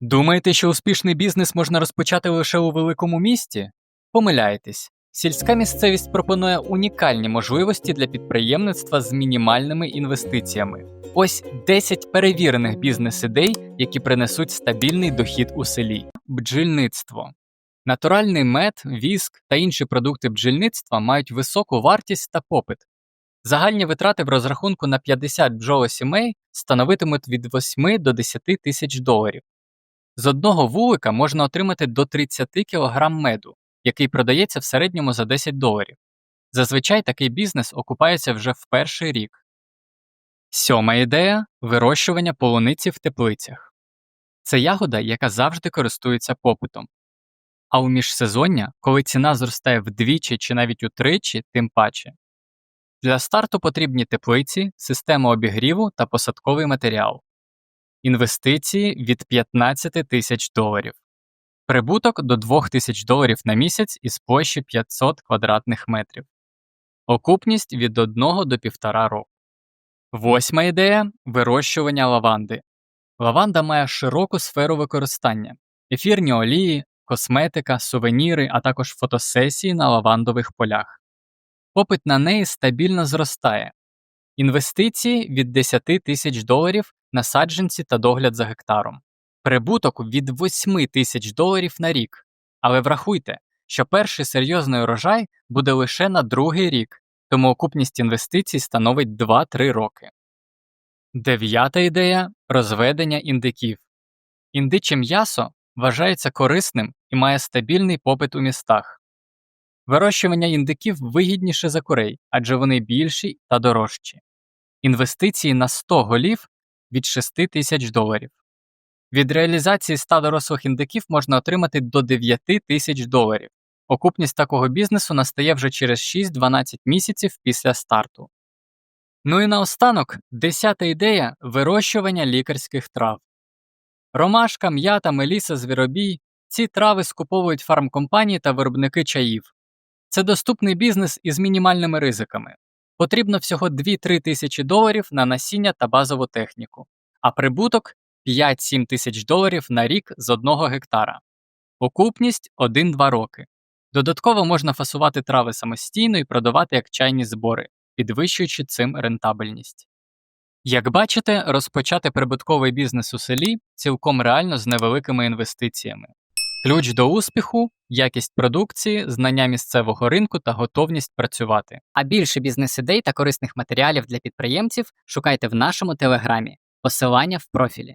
Думаєте, що успішний бізнес можна розпочати лише у великому місті? Помиляєтесь. Сільська місцевість пропонує унікальні можливості для підприємництва з мінімальними інвестиціями. Ось 10 перевірених бізнес-ідей, які принесуть стабільний дохід у селі. Бджільництво. Натуральний мед, віск та інші продукти бджільництва мають високу вартість та попит. Загальні витрати в розрахунку на 50 бджолосімей становитимуть від 8 до 10 тисяч доларів. З одного вулика можна отримати до 30 кг меду, який продається в середньому за 10 доларів. Зазвичай такий бізнес окупається вже в перший рік. Сьома ідея вирощування полуниці в теплицях. Це ягода, яка завжди користується попитом. А у міжсезоння, коли ціна зростає вдвічі чи навіть утричі, тим паче. Для старту потрібні теплиці, система обігріву та посадковий матеріал. Інвестиції від 15 тисяч доларів. Прибуток до 2 тисяч доларів на місяць із площі 500 квадратних метрів. Окупність від 1 до 1,5 року. Восьма ідея вирощування лаванди. Лаванда має широку сферу використання: ефірні олії, косметика, сувеніри, а також фотосесії на лавандових полях. Попит на неї стабільно зростає. Інвестиції від 10 тисяч доларів на саджанці та догляд за гектаром. Прибуток від 8 тисяч доларів на рік. Але врахуйте, що перший серйозний урожай буде лише на другий рік, тому окупність інвестицій становить 2-3 роки. Дев'ята ідея розведення індиків. Індиче м'ясо вважається корисним і має стабільний попит у містах. Вирощування індиків вигідніше за курей, адже вони більші та дорожчі. Інвестиції на 100 голів від 6 тисяч доларів. Від реалізації 100 дорослих індиків можна отримати до 9 тисяч доларів. Окупність такого бізнесу настає вже через 6-12 місяців після старту. Ну і наостанок, десята ідея вирощування лікарських трав. Ромашка, м'ята, меліса, звіробій ці трави скуповують фармкомпанії та виробники чаїв. Це доступний бізнес із мінімальними ризиками. Потрібно всього 2-3 тисячі доларів на насіння та базову техніку, а прибуток 5-7 тисяч доларів на рік з одного гектара. Окупність 1-2 роки. Додатково можна фасувати трави самостійно і продавати як чайні збори, підвищуючи цим рентабельність. Як бачите, розпочати прибутковий бізнес у селі цілком реально з невеликими інвестиціями. Ключ до успіху якість продукції, знання місцевого ринку та готовність працювати. А більше бізнес-ідей та корисних матеріалів для підприємців шукайте в нашому телеграмі. Посилання в профілі.